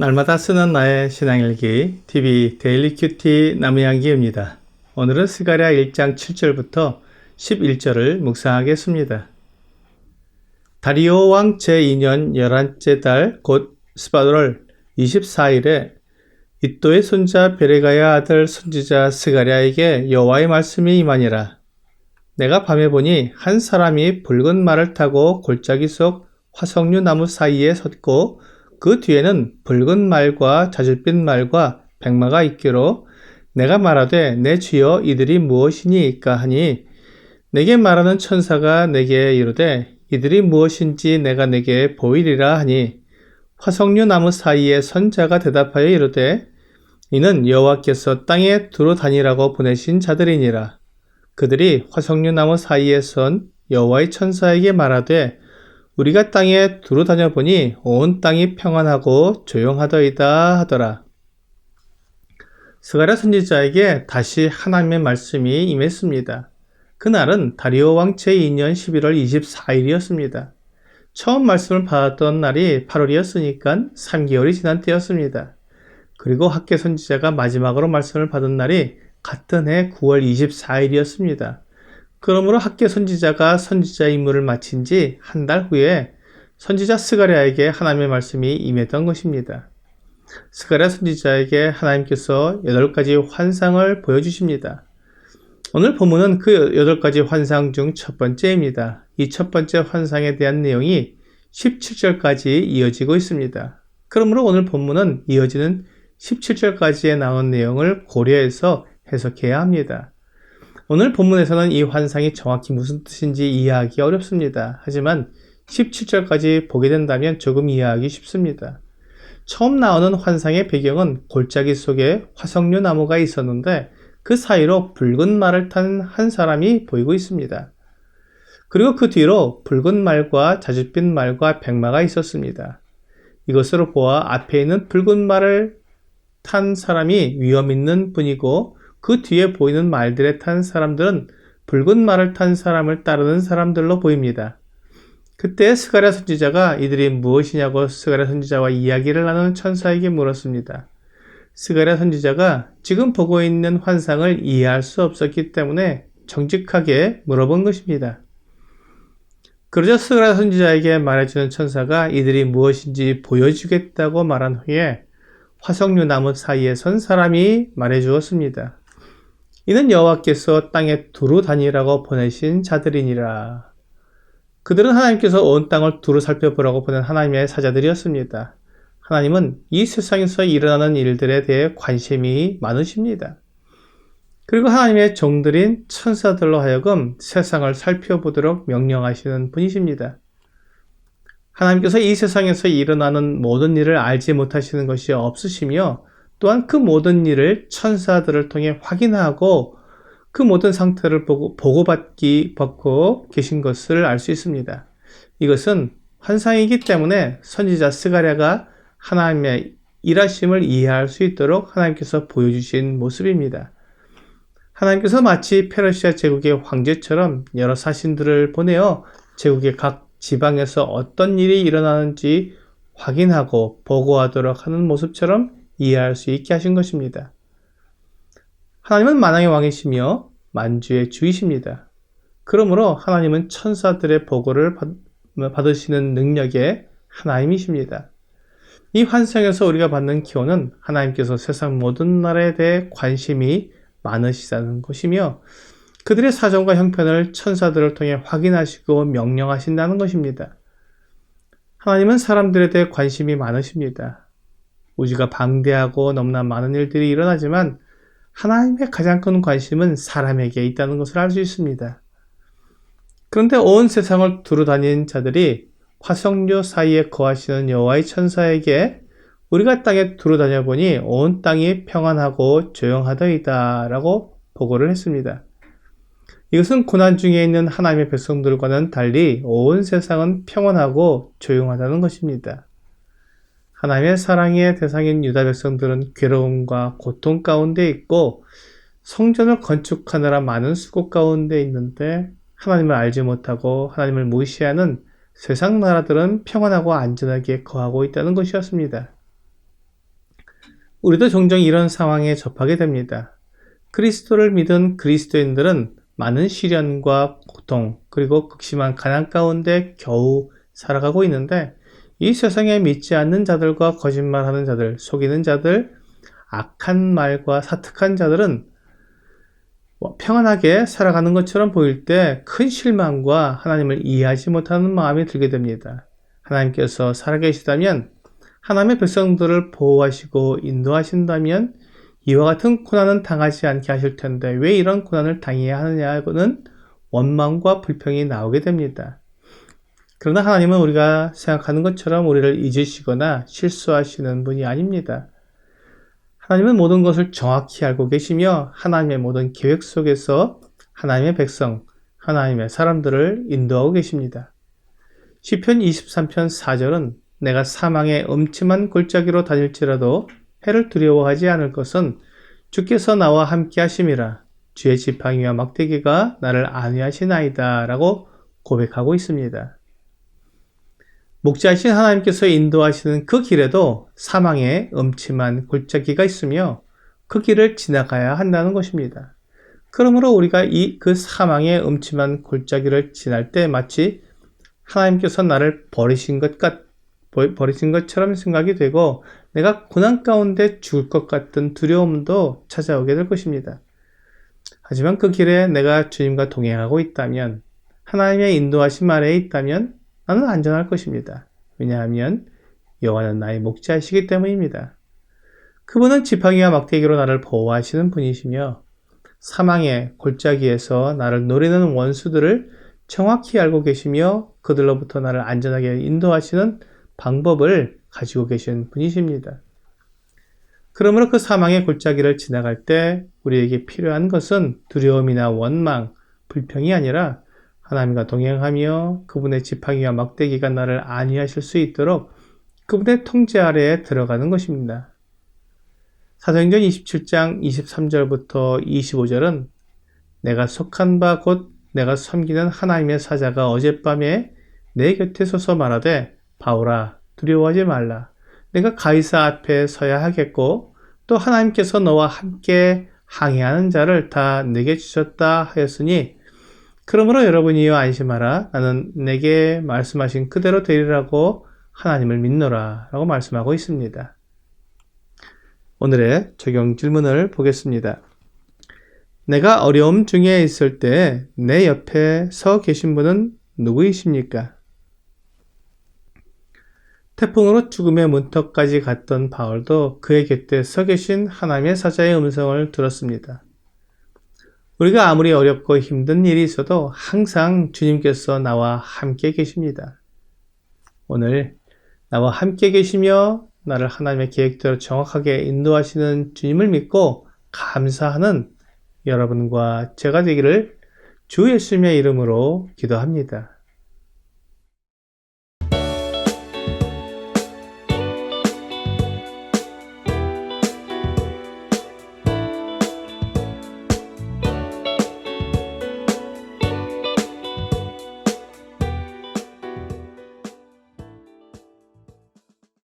날마다 쓰는 나의 신앙일기 TV 데일리 큐티 나무양기입니다. 오늘은 스가랴 1장 7절부터 11절을 묵상하겠습니다. 다리오 왕 제2년 11째 달 곧 스바돌 24일에 이또의 손자 베레가의 아들 선지자 스가랴에게 여호와의 말씀이 임하니라. 내가 밤에 보니 한 사람이 붉은 말을 타고 골짜기 속 화석류 나무 사이에 섰고 그 뒤에는 붉은 말과 자줏빛 말과 백마가 있기로 내가 말하되 내 주여 이들이 무엇이니까 하니 내게 말하는 천사가 내게 이르되 이들이 무엇인지 내가 내게 보이리라 하니 화석류 나무 사이에 선자가 대답하여 이르되 이는 여호와께서 땅에 두루 다니라고 보내신 자들이니라. 그들이 화석류 나무 사이에 선 여호와의 천사에게 말하되 우리가 땅에 두루 다녀보니 온 땅이 평안하고 조용하더이다 하더라. 스가랴 선지자에게 다시 하나님의 말씀이 임했습니다. 그날은 다리오 왕체 2년 11월 24일이었습니다. 처음 말씀을 받았던 날이 8월이었으니까 3개월이 지난 때였습니다. 그리고 학계 선지자가 마지막으로 말씀을 받은 날이 같은 해 9월 24일이었습니다. 그러므로 학계 선지자가 선지자 임무를 마친 지 한 달 후에 선지자 스가랴에게 하나님의 말씀이 임했던 것입니다. 스가랴 선지자에게 하나님께서 여덟 가지 환상을 보여주십니다. 오늘 본문은 그 여덟 가지 환상 중 첫 번째입니다. 이 첫 번째 환상에 대한 내용이 17절까지 이어지고 있습니다. 그러므로 오늘 본문은 이어지는 17절까지에 나온 내용을 고려해서 해석해야 합니다. 오늘 본문에서는 이 환상이 정확히 무슨 뜻인지 이해하기 어렵습니다. 하지만 17절까지 보게 된다면 조금 이해하기 쉽습니다. 처음 나오는 환상의 배경은 골짜기 속에 화석류 나무가 있었는데 그 사이로 붉은 말을 탄 한 사람이 보이고 있습니다. 그리고 그 뒤로 붉은 말과 자줏빛 말과 백마가 있었습니다. 이것으로 보아 앞에 있는 붉은 말을 탄 사람이 위험 있는 분이고 그 뒤에 보이는 말들에 탄 사람들은 붉은 말을 탄 사람을 따르는 사람들로 보입니다. 그때 스가랴 선지자가 이들이 무엇이냐고 스가랴 선지자와 이야기를 나누는 천사에게 물었습니다. 스가랴 선지자가 지금 보고 있는 환상을 이해할 수 없었기 때문에 정직하게 물어본 것입니다. 그러자 스가랴 선지자에게 말해주는 천사가 이들이 무엇인지 보여주겠다고 말한 후에 화석류 나무 사이에 선 사람이 말해주었습니다. 이는 여호와께서 땅에 두루 다니라고 보내신 자들이니라. 그들은 하나님께서 온 땅을 두루 살펴보라고 보낸 하나님의 사자들이었습니다. 하나님은 이 세상에서 일어나는 일들에 대해 관심이 많으십니다. 그리고 하나님의 종들인 천사들로 하여금 세상을 살펴보도록 명령하시는 분이십니다. 하나님께서 이 세상에서 일어나는 모든 일을 알지 못하시는 것이 없으시며 또한 그 모든 일을 천사들을 통해 확인하고 그 모든 상태를 보고, 보고받기, 받고 계신 것을 알 수 있습니다. 이것은 환상이기 때문에 선지자 스가랴가 하나님의 일하심을 이해할 수 있도록 하나님께서 보여주신 모습입니다. 하나님께서 마치 페르시아 제국의 황제처럼 여러 사신들을 보내어 제국의 각 지방에서 어떤 일이 일어나는지 확인하고 보고하도록 하는 모습처럼 이해할 수 있게 하신 것입니다. 하나님은 만왕의 왕이시며 만주의 주이십니다. 그러므로 하나님은 천사들의 보고를 받으시는 능력의 하나님이십니다. 이 환상에서 우리가 받는 기호는 하나님께서 세상 모든 나라에 대해 관심이 많으시다는 것이며 그들의 사정과 형편을 천사들을 통해 확인하시고 명령하신다는 것입니다. 하나님은 사람들에 대해 관심이 많으십니다. 우주가 방대하고 너무나 많은 일들이 일어나지만 하나님의 가장 큰 관심은 사람에게 있다는 것을 알 수 있습니다. 그런데 온 세상을 두루 다닌 자들이 화성류 사이에 거하시는 여호와의 천사에게 우리가 땅에 두루 다녀보니 온 땅이 평안하고 조용하더이다 라고 보고를 했습니다. 이것은 고난 중에 있는 하나님의 백성들과는 달리 온 세상은 평안하고 조용하다는 것입니다. 하나님의 사랑의 대상인 유다 백성들은 괴로움과 고통 가운데 있고 성전을 건축하느라 많은 수고 가운데 있는데 하나님을 알지 못하고 하나님을 무시하는 세상 나라들은 평안하고 안전하게 거하고 있다는 것이었습니다. 우리도 종종 이런 상황에 접하게 됩니다. 그리스도를 믿은 그리스도인들은 많은 시련과 고통, 그리고 극심한 가난 가운데 겨우 살아가고 있는데 이 세상에 믿지 않는 자들과 거짓말하는 자들, 속이는 자들, 악한 말과 사특한 자들은 뭐 평안하게 살아가는 것처럼 보일 때 큰 실망과 하나님을 이해하지 못하는 마음이 들게 됩니다. 하나님께서 살아계시다면 하나님의 백성들을 보호하시고 인도하신다면 이와 같은 고난은 당하지 않게 하실 텐데 왜 이런 고난을 당해야 하느냐고는 원망과 불평이 나오게 됩니다. 그러나 하나님은 우리가 생각하는 것처럼 우리를 잊으시거나 실수하시는 분이 아닙니다. 하나님은 모든 것을 정확히 알고 계시며 하나님의 모든 계획 속에서 하나님의 백성, 하나님의 사람들을 인도하고 계십니다. 시편 23편 4절은 내가 사망의 음침한 골짜기로 다닐지라도 해를 두려워하지 않을 것은 주께서 나와 함께 하심이라 주의 지팡이와 막대기가 나를 안위하시나이다 라고 고백하고 있습니다. 목자이신 하나님께서 인도하시는 그 길에도 사망의 음침한 골짜기가 있으며 그 길을 지나가야 한다는 것입니다. 그러므로 우리가 이 그 사망의 음침한 골짜기를 지날 때 마치 하나님께서 나를 버리신 것 같, 버리신 것처럼 생각이 되고 내가 고난 가운데 죽을 것 같은 두려움도 찾아오게 될 것입니다. 하지만 그 길에 내가 주님과 동행하고 있다면 하나님의 인도하심 아래에 있다면 나는 안전할 것입니다. 왜냐하면 여호와는 나의 목자이시기 때문입니다. 그분은 지팡이와 막대기로 나를 보호하시는 분이시며 사망의 골짜기에서 나를 노리는 원수들을 정확히 알고 계시며 그들로부터 나를 안전하게 인도하시는 방법을 가지고 계신 분이십니다. 그러므로 그 사망의 골짜기를 지나갈 때 우리에게 필요한 것은 두려움이나 원망, 불평이 아니라 하나님과 동행하며 그분의 지팡이와 막대기가 나를 안위하실 수 있도록 그분의 통제 아래에 들어가는 것입니다. 사도행전 27장 23절부터 25절은 내가 속한 바 곧 내가 섬기는 하나님의 사자가 어젯밤에 내 곁에 서서 말하되 바울아 두려워하지 말라. 내가 가이사 앞에 서야 하겠고 또 하나님께서 너와 함께 항해하는 자를 다 내게 주셨다 하였으니 그러므로 여러분이여 안심하라. 나는 내게 말씀하신 그대로 되리라고 하나님을 믿노라. 라고 말씀하고 있습니다. 오늘의 적용 질문을 보겠습니다. 내가 어려움 중에 있을 때 내 옆에 서 계신 분은 누구이십니까? 태풍으로 죽음의 문턱까지 갔던 바울도 그의 곁에 서 계신 하나님의 사자의 음성을 들었습니다. 우리가 아무리 어렵고 힘든 일이 있어도 항상 주님께서 나와 함께 계십니다. 오늘 나와 함께 계시며 나를 하나님의 계획대로 정확하게 인도하시는 주님을 믿고 감사하는 여러분과 제가 되기를 주 예수님의 이름으로 기도합니다.